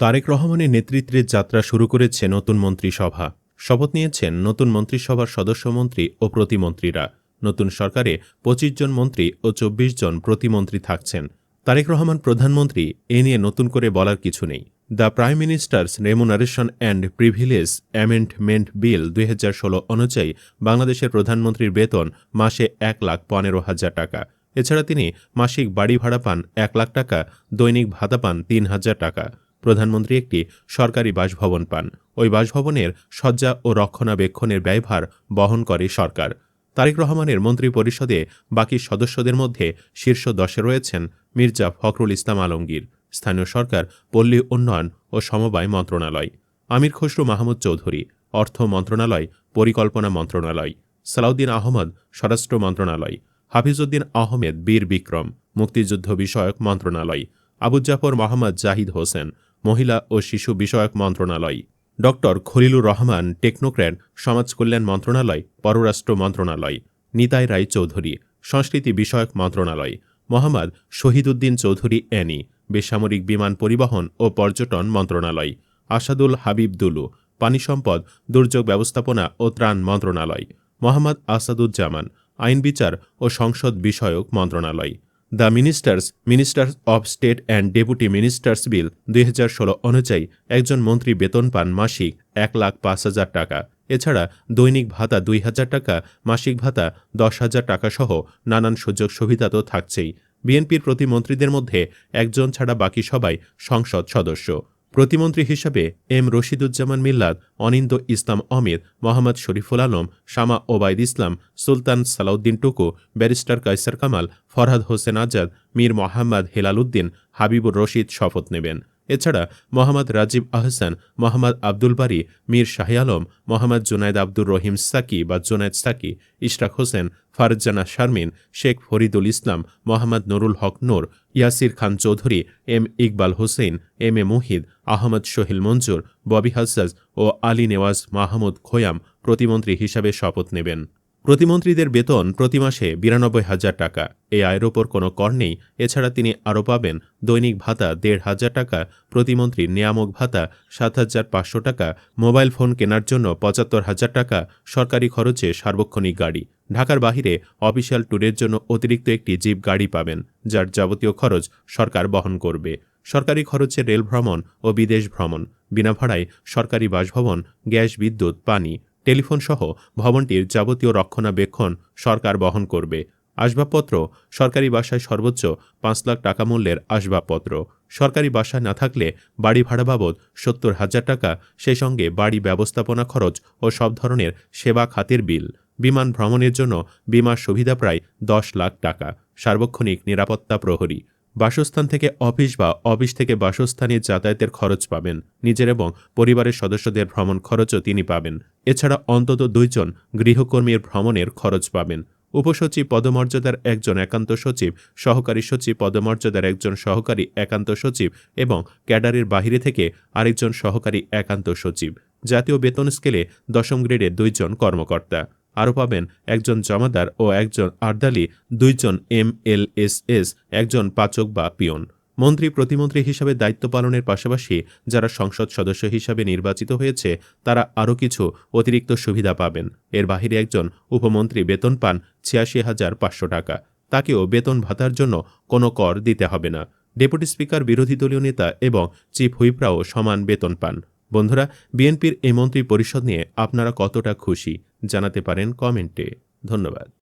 তারেক রহমানের নেতৃত্বে যাত্রা শুরু করেছে নতুন মন্ত্রিসভা। শপথ নিয়েছেন নতুন মন্ত্রিসভার সদস্যমন্ত্রী ও প্রতিমন্ত্রীরা। নতুন সরকারে পঁচিশ জন মন্ত্রী ও চব্বিশ জন প্রতিমন্ত্রী থাকছেন। তারেক রহমান প্রধানমন্ত্রী, এ নিয়ে নতুন করে বলার কিছু নেই। The prime ministers remuneration and privilege amendment bill দুই হাজার ষোলো অনুযায়ী বাংলাদেশের প্রধানমন্ত্রীর বেতন মাসে এক লাখ পনেরো হাজার টাকা। এছাড়া তিনি মাসিক বাড়ি ভাড়া পান এক লাখ টাকা, দৈনিক ভাতা পান তিন হাজার টাকা। প্রধানমন্ত্রী একটি সরকারি বাসভবন পান। ওই বাসভবনের শয্যা ও রক্ষণাবেক্ষণের ব্যয়ভার বহন করে সরকার। তারেক রহমানের মন্ত্রী পরিষদে বাকি সদস্যদের মধ্যে শীর্ষ দশে রয়েছেন মির্জা ফখরুল ইসলাম আলমগীর, স্থানীয় সরকার, পল্লী উন্নয়ন ও সমবায় মন্ত্রণালয়, আমির খসরু মাহমুদ চৌধুরী, অর্থ মন্ত্রণালয়, পরিকল্পনা মন্ত্রণালয়, সালাউদ্দিন আহমদ স্বরাষ্ট্র মন্ত্রণালয়, হাফিজউদ্দিন আহমেদ বীর বিক্রম, মুক্তিযুদ্ধ বিষয়ক মন্ত্রণালয় আবু জাফর মোহাম্মদ জাহিদ হোসেন মহিলা ও শিশু বিষয়ক মন্ত্রণালয়। ডক্টর খলিলুর রহমান টেকনোক্র্যাট সমাজ কল্যাণ মন্ত্রণালয়, পররাষ্ট্র মন্ত্রণালয়। নিতাই রায় চৌধুরী, সংস্কৃতি বিষয়ক মন্ত্রণালয়। মোহাম্মদ শহীদুদ্দিন চৌধুরী অ্যানি বেসামরিক বিমান পরিবহন ও পর্যটন মন্ত্রণালয়। আসাদুল হাবিব দুলু, পানি সম্পদ, দুর্যোগ ব্যবস্থাপনা ও ত্রাণ মন্ত্রণালয়। মোহাম্মদ আসাদুজ্জামান, আইন বিচার ও সংসদ বিষয়ক মন্ত্রণালয়। The ministers ministers of state and deputy ministers bill দুই হাজার ষোলো অনুযায়ী একজন মন্ত্রী বেতন পান মাসিক এক লাখ পাঁচ হাজার টাকা। এছাড়া দৈনিক ভাতা দুই হাজার টাকা, মাসিক ভাতা দশ হাজার টাকা সহ নানান সুযোগ সুবিধা তো থাকছেই। বিএনপির প্রতিমন্ত্রীদের মধ্যে একজন ছাড়া বাকি সবাই সংসদ সদস্য। প্রতিমন্ত্রী হিসাবে এম রশিদুজ্জামান মিল্লাদ অনিন্দ ইসলাম অমিত মোহাম্মদ শরীফুল আলম, শামা ওবায়দ ইসলাম, সুলতান সালাউদ্দিন টুকু, ব্যারিস্টার কাইসার কামাল, ফরহাদ হোসেন আজাদ, মীর মোহাম্মদ হেলাল উদ্দিন, হাবিবুর রশিদ শপথ নেবেন। এছাড়া মোহাম্মদ রাজীব আহসান, মোহাম্মদ আব্দুল বারি, মীর শাহি আলম, মোহাম্মদ জুনায়দ আব্দুর রহিম সাকি বা Junaid Saki, Ishraq Hossain, Farzana Sharmin, Sheikh Faridul Islam, Mohammad Nurul Haque Noor, Yasir Khan Chowdhury, M Iqbal Hossain, M A Muhid, Ahmed Sohel Manzur, Bobby Hasaj ও আলী নেওয়াজ মাহমুদ খোয়াম প্রতিমন্ত্রী হিসাবে শপথ নেবেন। প্রতিমন্ত্রীদের বেতন প্রতি মাসে বিরানব্বই হাজার টাকা। এই আয়ের ওপর কোনো কর নেই। এছাড়া তিনি আরও পাবেন দৈনিক ভাতা দেড় হাজার টাকা, প্রতিমন্ত্রীর নিয়ামক ভাতা সাত হাজার পাঁচশো টাকা, মোবাইল ফোন কেনার জন্য পঁচাত্তর হাজার টাকা, সরকারি খরচে সার্বক্ষণিক গাড়ি। ঢাকার বাহিরে অফিসিয়াল ট্যুরের জন্য অতিরিক্ত একটি জিপ গাড়ি পাবেন, যার যাবতীয় খরচ সরকার বহন করবে। সরকারি খরচে রেল ভ্রমণ ও বিদেশ ভ্রমণ। বিনা ভাড়ায় সরকারি বাসভবন, গ্যাস, বিদ্যুৎ, পানি টেলিফোন সহ ভবনটির যাবতীয় রক্ষণাবেক্ষণ সরকার বহন করবে। আসবাবপত্র, সরকারি বাসায় সর্বোচ্চ পাঁচ লাখ টাকা মূল্যের আসবাবপত্র। সরকারি বাসা না থাকলে বাড়ি ভাড়া বাবদ সত্তর হাজার টাকা, সেই সঙ্গে বাড়ি ব্যবস্থাপনা খরচ ও সব ধরনের সেবা খাতের বিল। বিমান ভ্রমণের জন্য বিমার সুবিধা প্রায় দশ লাখ টাকা। সার্বক্ষণিক নিরাপত্তা প্রহরী। বাসস্থান থেকে অফিস বা অফিস থেকে বাসস্থানে যাতায়াতের খরচ পাবেন। নিজের এবং পরিবারের সদস্যদের ভ্রমণ খরচও তিনি পাবেন। এছাড়া অন্তত দুইজন গৃহকর্মীর ভ্রমণের খরচ পাবেন। উপসচিব পদমর্যাদার একজন একান্ত সচিব, সহকারী সচিব পদমর্যাদার একজন সহকারী একান্ত সচিব এবং ক্যাডারের বাহিরে থেকে আরেকজন সহকারী একান্ত সচিব। জাতীয় বেতন স্কেলে দশম গ্রেডের দুইজন কর্মকর্তা। আরও পাবেন একজন জমাদার ও একজন আর্দালি, দুইজন এম এল এস এস, একজন পাচক বা পিয়ন। মন্ত্রী, প্রতিমন্ত্রী হিসাবে দায়িত্ব পালনের পাশাপাশি যারা সংসদ সদস্য হিসাবে নির্বাচিত হয়েছে, তারা আরও কিছু অতিরিক্ত সুবিধা পাবেন। এর বাহিরে একজন উপমন্ত্রী বেতন পান ছিয়াশি হাজার পাঁচশো টাকা। তাকেও বেতন ভাতার জন্য কোনো কর দিতে হবে না। ডেপুটি স্পিকার, বিরোধী দলীয় নেতা এবং চিফ হুইপরাও সমান বেতন পান। বন্ধুরা, বিএনপির এই মন্ত্রী পরিষদ নিয়ে আপনারা কতটা খুশি? জানাতে পারেন কমেন্টে। ধন্যবাদ।